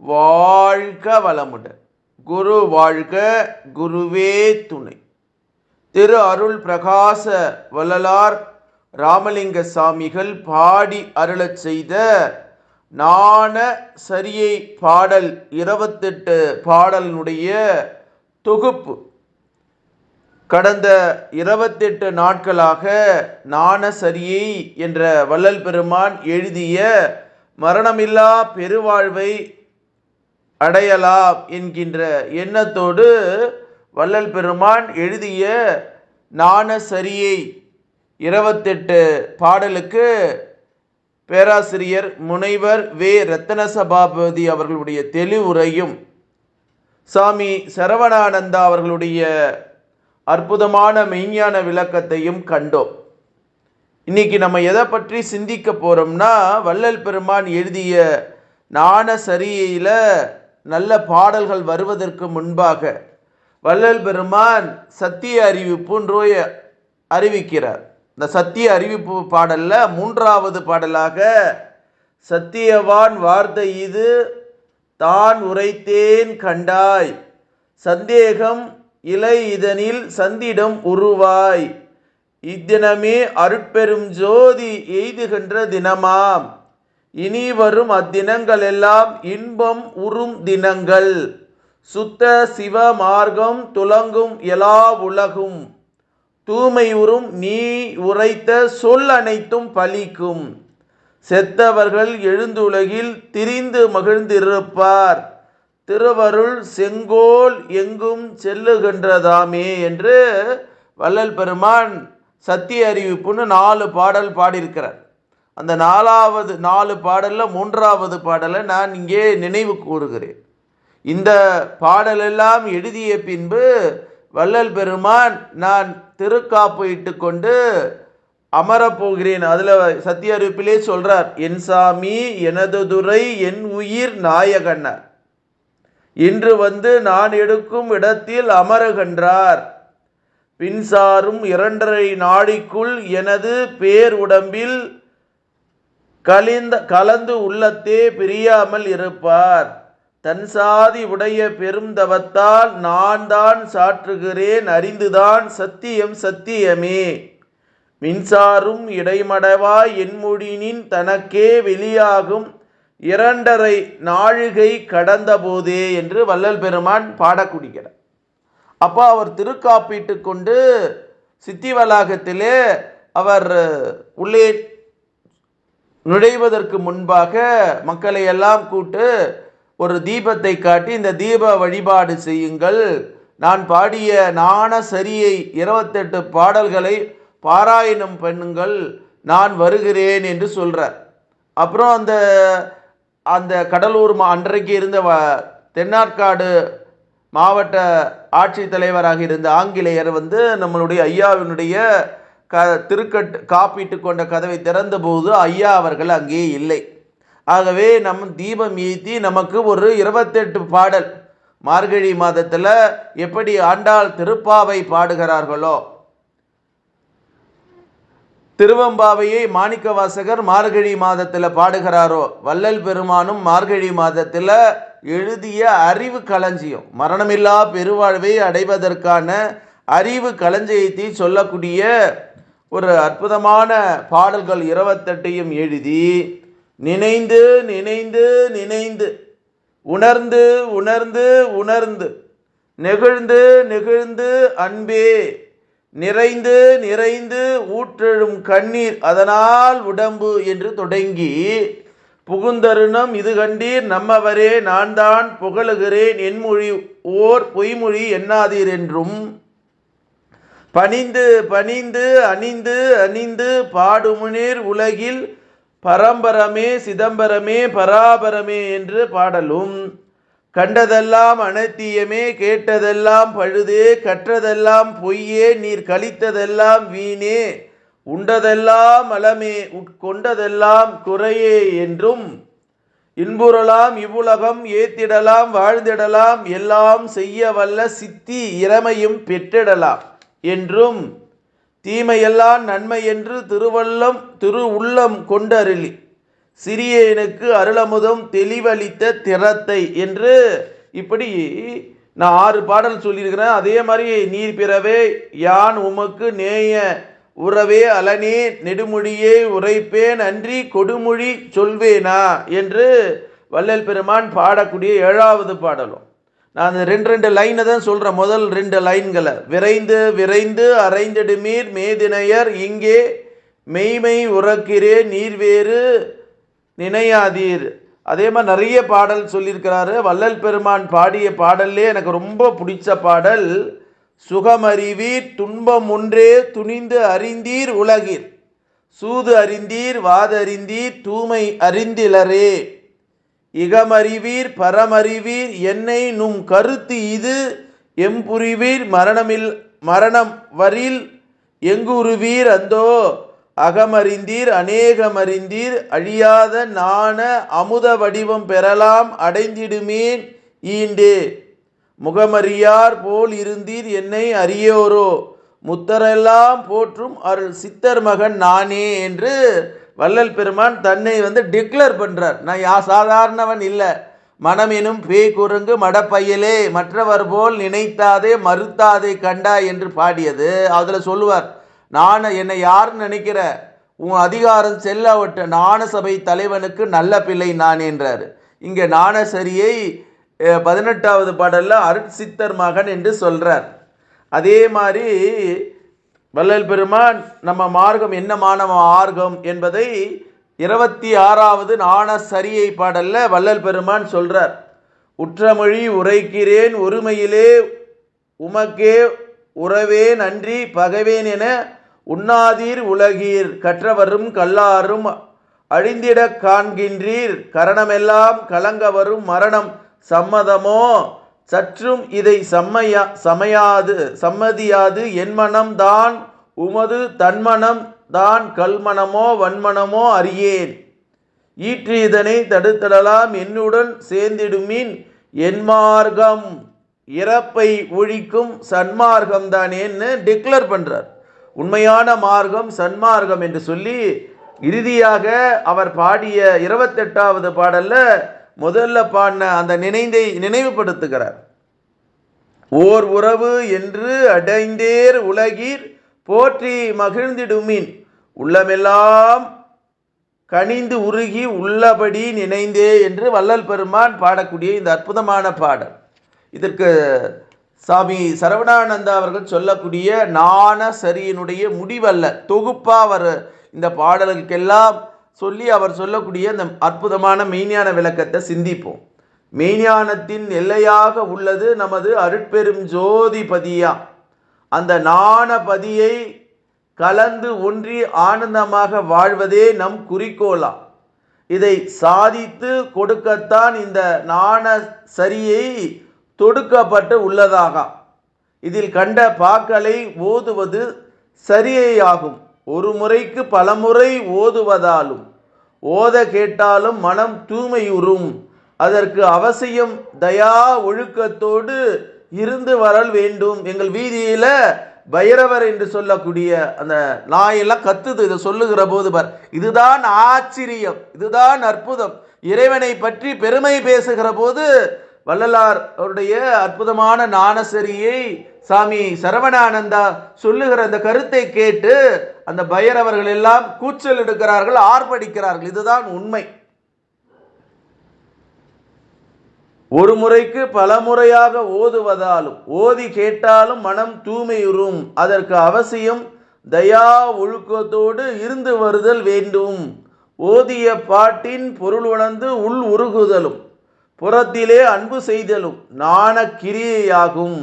வாழ்க வளமுடன். குரு வாழ்க குருவே துணை. திரு அருள் பிரகாச வள்ளலார் ராமலிங்க சாமிகள் பாடி அருளச் செய்த நாண சரியை பாடல் இருபத்தெட்டு பாடலினுடைய தொகுப்பு. கடந்த இருபத்தெட்டு நாட்களாக நாண சரியை என்ற வள்ளல் பெருமான் எழுதிய மரணமில்லா பெருவாழ்வை அடையலாம் என்கின்ற எண்ணத்தோடு வள்ளல் பெருமான் எழுதிய நாணசரியை இருபத்தெட்டு பாடலுக்கு பேராசிரியர் முனைவர் வே. ரத்தன சபாபதி அவர்களுடைய தெளிவுரையும் சாமி சரவணானந்தா அவர்களுடைய அற்புதமான மெய்ஞான விளக்கத்தையும் கண்டோம். இன்னைக்கு நம்ம எதை பற்றி சிந்திக்க போறோம்னா வள்ளல் பெருமான் எழுதிய நாண சரியில நல்ல பாடல்கள் வருவதற்கு முன்பாக வள்ளல் பெருமான் சத்திய அறிவிப்புன்றோய அறிவிக்கிறார். இந்த சத்திய அறிவிப்பு பாடலில் மூன்றாவது பாடலாக சத்தியவான் வார்த்தை இது தான் உரைத்தேன் கண்டாய் சந்தேகம் இலை இதனில் சந்திடம் உருவாய் இத்தினமே அருட்பெரும் ஜோதி எய்துகின்ற தினமாம். இனி வரும் அத்தினங்கள் எல்லாம் இன்பம் உறும் தினங்கள். சுத்த சிவ மார்க்கம் துலங்கும் எல்லா உலகும். தூய்மை உறும் நீ உரைத்த சொல் அனைத்தும் பலிக்கும். செத்தவர்கள் எழுந்துலகில் திரிந்து மகிழ்ந்திருப்பார். திருவருள் செங்கோல் எங்கும் செல்லுகின்றதாமே என்று வள்ளல் பெருமான் சத்திய அறிவிப்புன்னு நாலு பாடல் பாடியிருக்கிறார். அந்த நாலாவது நாலு பாடலில் மூன்றாவது பாடலை நான் இங்கே நினைவு கூறுகிறேன். இந்த பாடலெல்லாம் எழுதிய பின்பு வள்ளல் பெருமான் நான் திருக்காப்பு இட்டுக்கொண்டு அமரப்போகிறேன் அதில் சத்திய அறிவிப்பிலே சொல்கிறார் என் சாமி எனது துறை என் உயிர் நாயகன்னார் இன்று வந்து நான் எடுக்கும் இடத்தில் அமருகின்றார். பின்சாரும் இரண்டரை நாடிக்குள் எனது பேர் உடம்பில் கலிந்த கலந்து உள்ளத்தே பிரியாமல் இருப்பார். தன் சாதி உடைய பெருந்தவத்தால் நான் தான் சாற்றுகிறேன் அறிந்துதான் சத்தியம் சத்தியமே. மின்சாரும் இடைமடவாய் என்முடினின் தனக்கே வெளியாகும். இரண்டரை நாழிகை கடந்த போதே என்று வள்ளல் பெருமான் பாடக்குடிக்கிறார். அப்போ அவர் திருக்காப்பீட்டு கொண்டு சித்தி வளாகத்திலே அவர் உள்ளே நுழைவதற்கு முன்பாக மக்களை எல்லாம் கூட்டு ஒரு தீபத்தை காட்டி இந்த தீப வழிபாடு செய்யுங்கள். நான் பாடிய நாண சரியை இருபத்தெட்டு பாடல்களை பாராயணம் பண்ணுங்கள். நான் வருகிறேன் என்று சொல்கிறார் அப்புறம் அந்த அந்த கடலூர் மா அன்றைக்கு இருந்த வ தென்னார்காடு மாவட்ட ஆட்சித்தலைவராக இருந்த ஆங்கிலேயர் வந்து நம்மளுடைய ஐயாவினுடைய க திருக்கட்டு காப்பீட்டு கொண்ட கதவை திறந்தபோது ஐயா அவர்கள் அங்கே இல்லை. ஆகவே நம் தீபம் ஏற்றி நமக்கு ஒரு இருபத்தெட்டு பாடல். மார்கழி மாதத்தில் எப்படி ஆண்டாள் திருப்பாவை பாடுகிறார்களோ? திருவம்பாவையை மாணிக்க வாசகர் மார்கழி மாதத்தில் பாடுகிறாரோ? வள்ளல் பெருமானும் மார்கழி மாதத்தில் எழுதிய அறிவு களஞ்சியம். மரணமில்லா பெருவாழ்வை அடைவதற்கான அறிவு களஞ்சியத்தை சொல்லக்கூடிய ஒரு அற்புதமான பாடல்கள் இருபத்தெட்டையும் எழுதி நினைந்து நினைந்து நினைந்து உணர்ந்து உணர்ந்து உணர்ந்து நெகிழ்ந்து நெகிழ்ந்து அன்பே நிறைந்து நிறைந்து ஊற்றெழும் கண்ணீர் அதனால் உடம்பு என்று தொடங்கி புகுந்தருணம் இது கண்டீர் நம்மவரே நான் தான் புகழுகிறேன் என்மொழி ஓர் பொய்மொழி எண்ணாதீர் என்றும் பணிந்து பணிந்து அணிந்து அணிந்து பாடுமுனீர் உலகில் பரம்பரமே சிதம்பரமே பராபரமே என்று பாடலும். கண்டதெல்லாம் அனத்தியமே கேட்டதெல்லாம் பழுதே கற்றதெல்லாம் பொய்யே நீர் கழித்ததெல்லாம் வீணே உண்டதெல்லாம் அலமே உட்கொண்டதெல்லாம் குறையே என்றும். இன்புறலாம் இவ்வுலகம் ஏத்திடலாம் வாழ்ந்திடலாம் எல்லாம் செய்ய வல்ல சித்தி இறமையும் பெற்றிடலாம். என்றும் தீமையெல்லாம் நன்மை என்று திருவள்ளம் திரு உள்ளம் கொண்டருளி. சிறியனுக்கு அருளமுதம் தெளிவளித்த திறத்தை என்று இப்படி நான் ஆறு பாடல் சொல்லியிருக்கிறேன். அதே மாதிரி நீர் பிறவே யான் உமக்கு நேய உறவே அலனே நெடுமொழியே உரைப்பேன் அன்றி கொடுமொழி சொல்வேனா என்று வள்ளல் பெருமான் பாடக்கூடிய ஏழாவது பாடலும். நான் அந்த ரெண்டு ரெண்டு லைனை தான் சொல்கிறேன் முதல் ரெண்டு லைன்களை விரைந்து விரைந்து அரைந்திடுமீர் மேதினையர் இங்கே மெய்மை உறக்கிறே நீர்வேறு நினையாதீர். அதே மாதிரி நிறைய பாடல் சொல்லியிருக்கிறாரு. வள்ளல் பெருமான் பாடிய பாடல்லே எனக்கு ரொம்ப பிடிச்ச பாடல் சுகமறிவீர் துன்பம் ஒன்றே துணிந்து அறிந்தீர் உலகீர் சூது அறிந்தீர் வாதறிந்தீர் தூமை அறிந்திலரே. இகமறிவீர் பரமறிவீர் என்னை நும் கருத்து இது எம்புரிவீர் மரணமில் மரணம் வரில் எங்குருவீர் அந்தோ? அகமறிந்தீர் அநேகமறிந்தீர் அழியாத நாண அமுத வடிவம் பெறலாம் அடைந்திடுமேன் ஈண்டே? முகமறியார் போல் இருந்தீர் என்னை அறியோரோ? முத்தரெல்லாம் போற்றும் அருள் சித்தர் மகன் நானே என்று வள்ளல் பெருமான் தன்னை வந்து டிக்ளேர் பண்ணுறார் நான் யா சாதாரணவன் இல்லை. மனமெனும் எனும் பேய் குரங்கு மடப்பையலே மற்றவர் போல் நினைத்தாதே மறுத்தாதே கண்டா என்று பாடியது. அதில் சொல்லுவார் நான் என்னை யாருன்னு நினைக்கிற? உன் அதிகாரம் செல்லாவட்ட நாணசபை தலைவனுக்கு நல்ல பிள்ளை நான் என்றார். இங்கே நாணசரியை பதினெட்டாவது பாடலில் அருட்சித்தர் மகன் என்று சொல்கிறார் அதே மாதிரி வள்ளல் பெருமான் நம்ம மார்க்கம் என்ன மானவ மார்க்கம் என்பதை இருபத்தி ஆறாவது நாண சரியை பாடல்ல வள்ளல் பெருமான் சொல்றார். உற்றமொழி உரைக்கிறேன் ஒருமையிலே உமக்கே உறவே நன்றி பகைவேன் என உண்ணாதீர் உலகீர் கற்றவரும் கல்லாரும் அழிந்திடக் காண்கின்றீர் கரணமெல்லாம் கலங்க வரும் மரணம் சம்மதமோ? சற்றும் இதை சம்மையா சமையாது சம்மதியாது என் மனம்தான் உமது தன்மனம் தான் கல்மனமோ வன்மனமோ அறியேன். ஈற்று இதனை தடுத்தடலாம் என்னுடன் சேர்ந்திடுமின் என் மார்க்கம் இறப்பை ஒழிக்கும் சன்மார்க்கம் தானேன்னு டிக்ளேர் பண்ணுறார் உண்மையான மார்க்கம் சன்மார்க்கம் என்று சொல்லி இறுதியாக அவர் பாடிய இருபத்தெட்டாவது பாடலில் முதல்ல பாடின அந்த நினைந்தை நினைவுபடுத்துகிறார். ஓர் உறவு என்று அடைந்தேர் உலகீர் போற்றி மகிழ்ந்திடுமின் உள்ளமெல்லாம் கனிந்து உருகி உள்ளபடி நினைந்தே என்று வள்ளல் பெருமான் பாடக்கூடிய இந்த அற்புதமான பாடல். இதற்கு சாமி சரவணானந்தா அவர்கள் சொல்லக்கூடிய நாண சரியினுடைய முடிவல்ல தொகுப்பாக அவர் இந்த பாடலுக்கெல்லாம் சொல்லி அவர் சொல்லக்கூடிய அந்த அற்புதமான மெய்ஞான விளக்கத்தை சிந்திப்போம். மெய்ஞானத்தின் எல்லையாக உள்ளது நமது அருட்பெரும் ஜோதிபதியா. அந்த நாணபதியை கலந்து ஒன்றி ஆனந்தமாக வாழ்வதே நம் குறிக்கோளா. இதை சாதித்து கொடுக்கத்தான் இந்த நாண சரியை தொடுக்கப்பட்டு உள்ளதாக. இதில் கண்ட பாக்களை ஓதுவது சரியேயாகும். ஒரு முறைக்கு பலமுறை ஓதுவதாலும். ஓத கேட்டாலும் மனம் தூய்மையுறும். அதற்கு அவசியம் தயா ஒழுக்கத்தோடு இருந்து வரல் வேண்டும். எங்கள் வீதியில் பைரவர் என்று சொல்லக்கூடிய அந்த நாயெல்லாம் கத்துது இதை சொல்லுகிற போது பார். இதுதான் ஆச்சரியம் இதுதான் அற்புதம். இறைவனை பற்றி பெருமை பேசுகிற போது வள்ளலார் அவருடைய அற்புதமான நாணசரியை சாமி சரவணானந்தா சொல்லுகிற அந்த கருத்தை கேட்டு அந்த பைரவர்கள் எல்லாம் கூச்சல் எடுக்கிறார்கள் ஆர்ப்படிக்கிறார்கள் இதுதான் உண்மை. ஒரு முறைக்கு பல முறையாக ஓதுவதாலும் ஓதி கேட்டாலும் மனம் தூய்மையுறும். அதற்கு அவசியம் தயா ஒழுக்கத்தோடு இருந்து வருதல் வேண்டும். ஓதிய பாட்டின் பொருள் உணர்ந்து உள் உருகுதலும் புறத்திலே அன்பு செய்தலும் நாண கிரியையாகும்.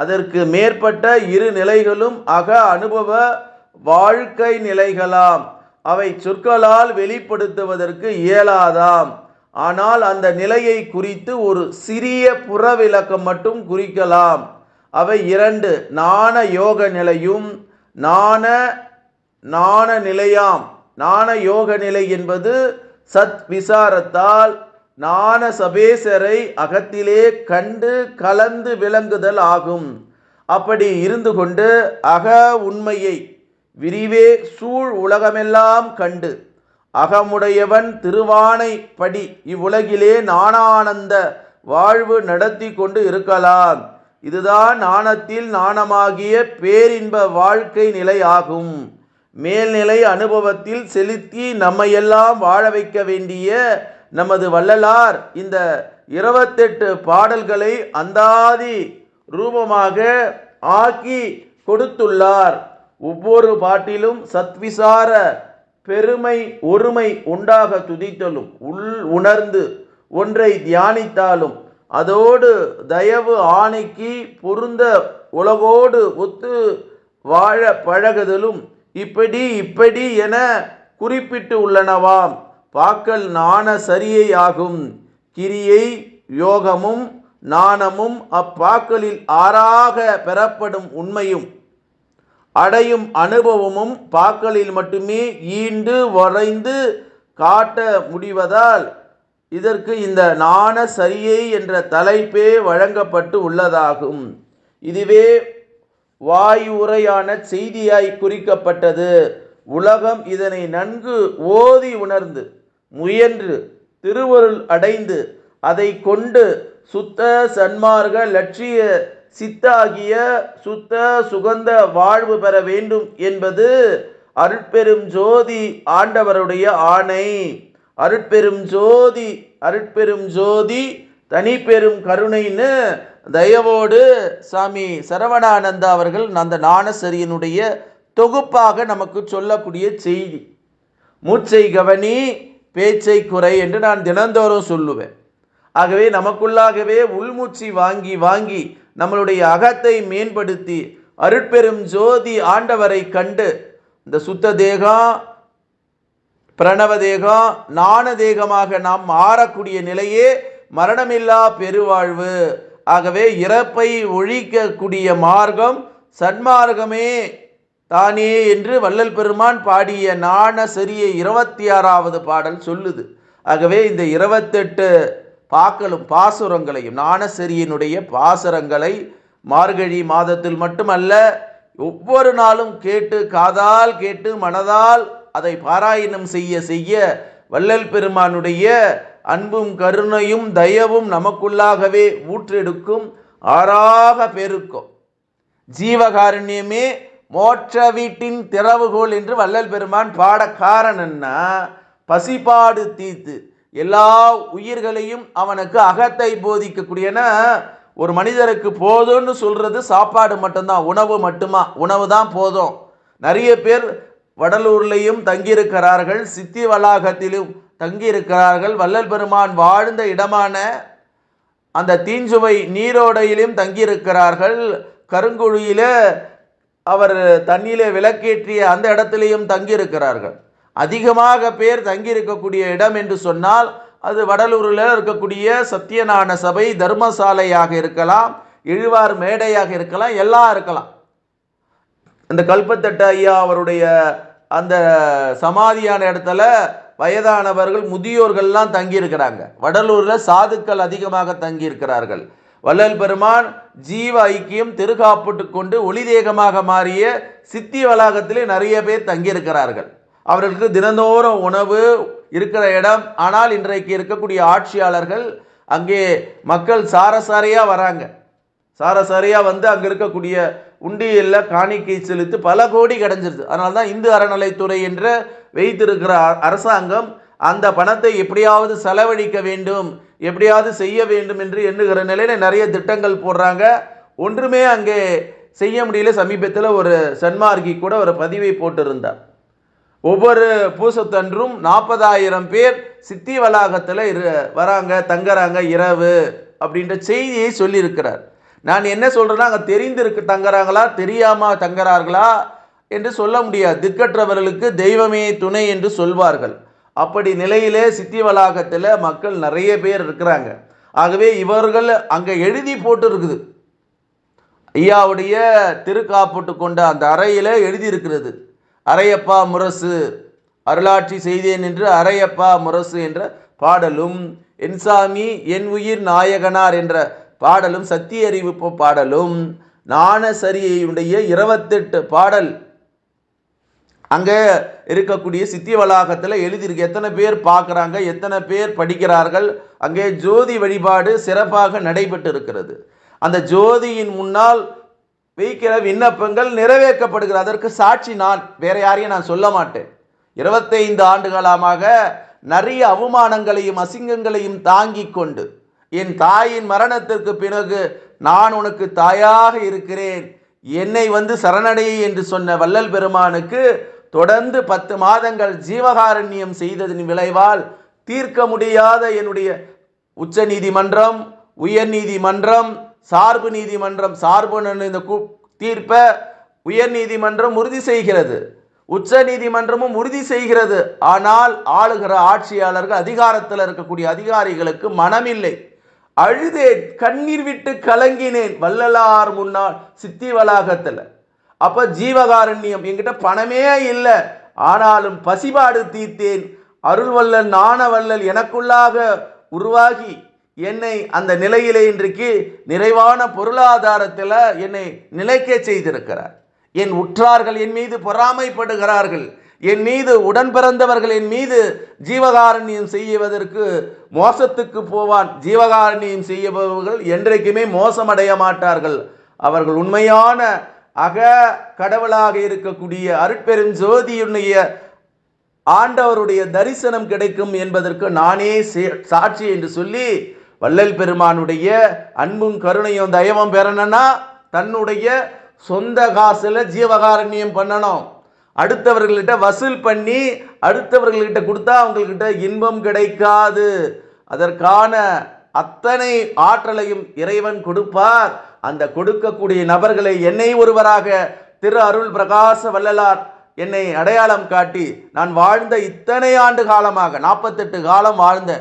அதற்கு மேற்பட்ட இரு நிலைகளும் அக அனுபவ வாழ்க்கை நிலைகளாம். அவை சொற்களால் வெளிப்படுத்துவதற்கு இயலாதாம். ஆனால் அந்த நிலையை குறித்து ஒரு சிறிய புறவிளக்கம் மட்டும் குறிக்கலாம். அவை இரண்டு நாண யோக நிலையும் நாண நாண நிலையாம். நாண யோக நிலை என்பது சத் விசாரத்தால் நாண சபேசரை அகத்திலே கண்டு கலந்து விளங்குதல் ஆகும். அப்படி இருந்து கொண்டு அக உண்மையை விரிவே சூழ் உலகமெல்லாம் கண்டு அகமுடையவன் திருவானை படி இவ்வுலகிலே நாணானந்த வாழ்வு நடத்தி கொண்டு இருக்கலாம். இதுதான் நாணத்தில் நாணமாகிய பேரின்ப வாழ்க்கை நிலை ஆகும். மேல்நிலை அனுபவத்தில் செலுத்தி நம்மையெல்லாம் வாழ வைக்க வேண்டிய நமது வள்ளலார் இந்த இருபத்தெட்டு பாடல்களை அந்தாதி ரூபமாக ஆக்கி கொடுத்துள்ளார். ஒவ்வொரு பாட்டிலும் சத்விசார பெருமை ஒருமை உண்டாக துதித்தலும் உள் உணர்ந்து ஒன்றை தியானித்தாலும் அதோடு தயவு ஆணைக்கு பொருந்த உலகோடு ஒத்து வாழ பழகுதலும் இப்படி இப்படி என குறிப்பிட்டு உள்ளனவாம். பாக்கல் நாண சரியை ஆகும் கிரியை யோகமும் நாணமும் அப்பாக்களில் ஆறாக பெறப்படும் உண்மையும். அடையும் அனுபவமும் பாக்களில் மட்டுமே ஈண்டு வரைந்து காட்ட முடிவதால் இதற்கு இந்த நாண சரியை என்ற தலைப்பே வழங்கப்பட்டு உள்ளதாகும். இதுவே வாயுரையான செய்தியாய் குறிக்கப்பட்டது. உலகம் இதனை நன்கு ஓதி உணர்ந்து முயன்று திருவருள் அடைந்து அதை கொண்டு சுத்த சன்மார்க லட்சிய சித்தாகிய சுத்த சுகந்த வாழ்வு பெற வேண்டும் என்பது அருட்பெரும் ஜோதி ஆண்டவருடைய ஆணை. அருட்பெரும் ஜோதி அருட்பெரும் ஜோதி தனிப்பெரும் கருணைன்னு தயவோடு சாமி சரவணானந்தா அவர்கள் அந்த ஞானசரியனுடைய தொகுப்பாக நமக்கு சொல்லக்கூடிய செய்தி. மூச்சை கவனி பேச்சை குறை என்று நான் தினந்தோறும் சொல்லுவேன். ஆகவே நமக்குள்ளாகவே உள்மூச்சி வாங்கி வாங்கி நம்மளுடைய அகத்தை மேம்படுத்தி அருட்பெரும் ஜோதி ஆண்டவரை கண்டு இந்த சுத்த தேகம் பிரணவ தேகம் நாண தேகமாக நாம் மாறக்கூடிய நிலையே மரணமில்லா பெருவாழ்வு. ஆகவே இறப்பை ஒழிக்கக்கூடிய மார்க்கம் சன்மார்க்கமே தானே என்று வள்ளல் பெருமான் பாடிய நாண சரிய இருபத்தி ஆறாவது பாடல் சொல்லுது. ஆகவே இந்த இருபத்தெட்டு பாக்களும் பாசுரங்களையும் ஞானசரியினுடைய பாசுரங்களை மார்கழி மாதத்தில் மட்டுமல்ல ஒவ்வொரு நாளும் கேட்டு காதால் கேட்டு மனதால் அதை பாராயணம் செய்ய செய்ய வள்ளல் பெருமானுடைய அன்பும் கருணையும் தயவும் நமக்குள்ளாகவே ஊற்றெடுக்கும் ஆறாக பெருக்கும். ஜீவகாருண்யமே மோட்ச வீட்டின் திறவுகோல் என்று வள்ளல் பெருமான் பாட காரணம்னா பசிபாடு தீத்து. எல்லா உயிர்களையும் அவனுக்கு அகத்தை போதிக்கக்கூடியன. ஒரு மனிதருக்கு போதும்னு சொல்றது சாப்பாடு மட்டும்தான் உணவு மட்டுமா? உணவு தான் போதும். நிறைய பேர் வடலூர்லையும் தங்கியிருக்கிறார்கள் சித்தி வளாகத்திலும் தங்கியிருக்கிறார்கள். வள்ளல் பெருமான் வாழ்ந்த இடமான அந்த தீஞ்சுவை நீரோடையிலும் தங்கியிருக்கிறார்கள். கருங்குழியில அவர் தண்ணியிலே விளக்கேற்றிய அந்த இடத்திலையும் தங்கியிருக்கிறார்கள். அதிகமாக பேர் தங்கியிருக்கக்கூடிய இடம் என்று சொன்னால் அது வடலூரில் இருக்கக்கூடிய சத்தியநாராயண சபை தர்மசாலையாக இருக்கலாம் இழுவார் மேடையாக இருக்கலாம் எல்லாம் இருக்கலாம். இந்த கல்பத்தட்ட ஐயா அவருடைய அந்த சமாதியான இடத்துல வயதானவர்கள் முதியோர்கள்லாம் தங்கியிருக்கிறாங்க. வடலூரில் சாதுக்கள் அதிகமாக தங்கியிருக்கிறார்கள். வள்ளல் பெருமான் ஜீவ ஐக்கியம் திருக்காப்புட்டு கொண்டு ஒளிதேகமாக மாறிய சித்தி வளாகத்திலே நிறைய பேர் தங்கியிருக்கிறார்கள். அவர்களுக்கு தினந்தோறும் உணவு இருக்கிற இடம். ஆனால் இன்றைக்கு இருக்கக்கூடிய ஆட்சியாளர்கள் அங்கே மக்கள் சாரசாரையாக வராங்க. சாரசாரியாக வந்து அங்கே இருக்கக்கூடிய உண்டியலில் காணிக்கை செலுத்தி பல கோடி கிடைஞ்சிருது அதனால தான் இந்து அறநிலைத்துறை என்ற வைத்திருக்கிற அரசாங்கம் அந்த பணத்தை எப்படியாவது செலவழிக்க வேண்டும் எப்படியாவது செய்ய வேண்டும் என்று எண்ணுகிற நிலையில் நிறைய திட்டங்கள் போடுறாங்க. ஒன்றுமே அங்கே செய்ய முடியல. சமீபத்தில் ஒரு சன்மார்க்கி கூட ஒரு பதிவை போட்டிருந்தார். ஒவ்வொரு பூசத்தன்றும் நாற்பதாயிரம் பேர் சித்தி வளாகத்தில் இரு வராங்க தங்குறாங்க இரவு அப்படின்ற செய்தியை சொல்லியிருக்கிறார். நான் என்ன சொல்கிறேன்னா அங்கே தெரிந்திருக்கு தங்குறாங்களா தெரியாமல் தங்குறார்களா என்று சொல்ல முடியாது. திக்கற்றவர்களுக்கு தெய்வமே துணை என்று சொல்வார்கள். அப்படி நிலையிலே சித்தி வளாகத்தில் மக்கள் நிறைய பேர் இருக்கிறாங்க. ஆகவே இவர்கள் அங்கே எழுதி போட்டு இருக்குது ஐயாவுடைய திருக்காப்பட்டு கொண்ட அந்த அறையில் எழுதியிருக்கிறது. அரையப்பா முரசு அருளாட்சி செய்தேன் என்று அரையப்பா முரசு என்ற பாடலும் என்சாமி என் உயிர் நாயகனார் என்ற பாடலும் சத்திய அறிவிப்பு பாடலும் ஞானசரியுடைய இருபத்தெட்டு பாடல் அங்கே இருக்கக்கூடிய சித்தி வளாகத்தில் எழுதியிருக்கு. எத்தனை பேர் பார்க்குறாங்க எத்தனை பேர் படிக்கிறார்கள். அங்கே ஜோதி வழிபாடு சிறப்பாக நடைபெற்று இருக்கிறது அந்த ஜோதியின் முன்னால் வைக்கிற விண்ணப்பங்கள் நிறைவேற்றப்படுகிறது. அதற்கு சாட்சி நான் வேற யாரையும் நான் சொல்ல மாட்டேன். இருபத்தைந்து ஆண்டுகாலமாக நிறைய அவமானங்களையும் அசிங்கங்களையும் தாங்கி கொண்டு என் தாயின் மரணத்திற்கு பிறகு நான் உனக்கு தாயாக இருக்கிறேன். என்னை வந்து சரணடை என்று சொன்ன வள்ளல் பெருமானுக்கு தொடர்ந்து பத்து மாதங்கள் ஜீவகாரண்யம் செய்ததின் விளைவால் தீர்க்க முடியாத என்னுடைய உச்ச நீதிமன்றம் உயர் நீதிமன்றம் சார்பு நீதிமன்றம் சார்பு இந்த தீர்ப்பை உயர் நீதிமன்றம் உறுதி செய்கிறது. உச்ச நீதிமன்றமும் உறுதி செய்கிறது. ஆனால் ஆளுகிற ஆட்சியாளர்கள் அதிகாரத்தில் இருக்கக்கூடிய அதிகாரிகளுக்கு மனமில்லை. அழுதேன் கண்ணீர் விட்டு கலங்கினேன் வள்ளலார் முன்னால் சித்தி வளாகத்தில் அப்போ ஜீவகாரண்யம். என்கிட்ட பணமே இல்லை. ஆனாலும் பசிபாடு தீர்த்தேன். அருள்வல்லல் நாணவல்லல் எனக்குள்ளாக உருவாகி என்னை அந்த நிலையிலே இன்றைக்கு நிறைவான பொருளாதாரத்தில் என்னை நிலைக்க செய்திருக்கிறார். என் உற்றார்கள் என் மீது பொறாமைப்படுகிறார்கள். என் மீது உடன் பிறந்தவர்கள் என் மீது ஜீவகாரண்யம் செய்வதற்கு மோசத்துக்கு போவான். ஜீவகாரண்யம் செய்யபவர்கள் என்றைக்குமே மோசமடைய மாட்டார்கள் அவர்கள் உண்மையான அக கடவுளாக இருக்கக்கூடிய அருட்பெரும் ஜோதியுடைய ஆண்டவருடைய தரிசனம் கிடைக்கும் என்பதற்கு நானே சே- சாட்சி என்று சொல்லி வள்ளல் பெருமானுடைய அன்பும் கருணையும் தயவும் பெறணும்னா தன்னுடைய சொந்த காசில் ஜீவகாரண்யம் பண்ணணும். அடுத்தவர்கள்கிட்ட வசூல் பண்ணி அடுத்தவர்கள்கிட்ட கொடுத்தா அவங்கக்கிட்ட இன்பம் கிடைக்காது. அதற்கான அத்தனை ஆற்றலையும் இறைவன் கொடுப்பார். அந்த கொடுக்கக்கூடிய நபர்களை என்னை ஒருவராக திரு அருள் பிரகாச வள்ளலார் என்னை அடையாளம் காட்டி நான் வாழ்ந்த இத்தனை ஆண்டு காலமாக நாற்பத்தெட்டு காலம் வாழ்ந்த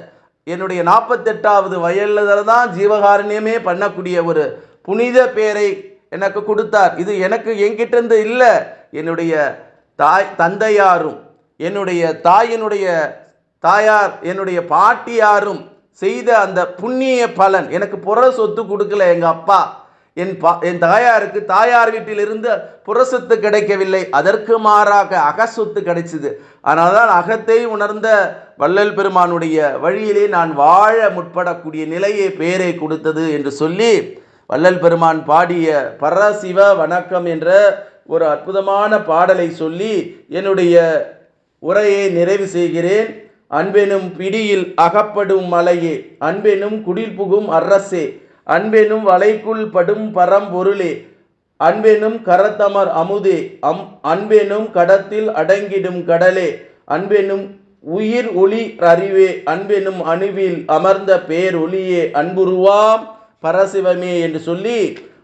என்னுடைய நாற்பத்தெட்டாவது வயலில் தான் ஜீவகாரண்யமே பண்ணக்கூடிய ஒரு புனித பேரை எனக்கு கொடுத்தார். இது எனக்கு என்கிட்டருந்து இல்லை. என்னுடைய தாய் தந்தையாரும் என்னுடைய தாயினுடைய தாயார் என்னுடைய பாட்டியாரும் செய்த அந்த புண்ணிய பலன் எனக்கு புற சொத்து கொடுக்கல எங்கள் அப்பா. என் பா என் தாயாருக்கு தாயார் வீட்டிலிருந்து புற சொத்து கிடைக்கவில்லை. அதற்கு மாறாக அக சொத்து கிடைச்சது. ஆனால் தான் அகத்தை உணர்ந்த வள்ளல் பெருமானுடைய வழியிலே நான் வாழ முற்படக்கூடிய நிலையை பெயரை கொடுத்தது என்று சொல்லி வள்ளல் பெருமான் பாடிய பரசிவ வணக்கம் என்ற ஒரு அற்புதமான பாடலை சொல்லி என்னுடைய உரையை நிறைவு செய்கிறேன். அன்பெனும் பிடியில் அகப்படும் மலையே அன்பெனும் குடில் புகும் அரசே அன்பெனும் வலைக்குள் படும் பரம்பொருளே அன்பெனும் கரத்தமர் அமுதே அம் அன்பெனும் கடத்தில் அடங்கிடும் கடலே அன்பெனும் உயிர் ஒளி அறிவே அன்பெனும் அணுவில் அமர்ந்த பேர் ஒளியே அன்புருவாம் பரசிவமே என்று சொல்லி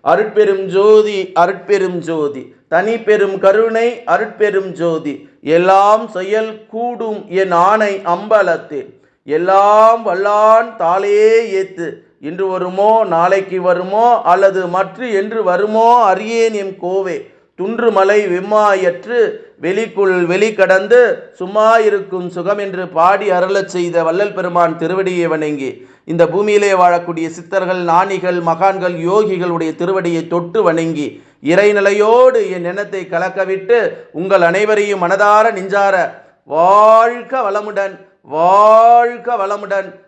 அருட்பெரும் ஜோதி அருட்பெரும் ஜோதி தனி பெரும் கருணை அருட்பெரும் ஜோதி எல்லாம் செயல் கூடும் என் ஆணை அம்பலத்தே எல்லாம் வல்லான் தாளே ஏத்து இன்று வருமோ நாளைக்கு வருமோ அல்லது மற்ற என்று வருமோ அறியேன் எம் கோவே. துன்று மலை விம்மாயற்று வெளிக்குள் வெளி கடந்து சும்மா இருக்கும் சுகம் என்று பாடி அருளச் செய்த வள்ளல் பெருமான் திருவடியை வணங்கி இந்த பூமியிலே வாழக்கூடிய சித்தர்கள் நாணிகள் மகான்கள் யோகிகளுடைய திருவடியை தொட்டு வணங்கி இறைநிலையோடு என் எண்ணத்தை கலக்கவிட்டு உங்கள் அனைவரையும் மனதார நெஞ்சார வாழ்க வளமுடன் வாழ்க வளமுடன்.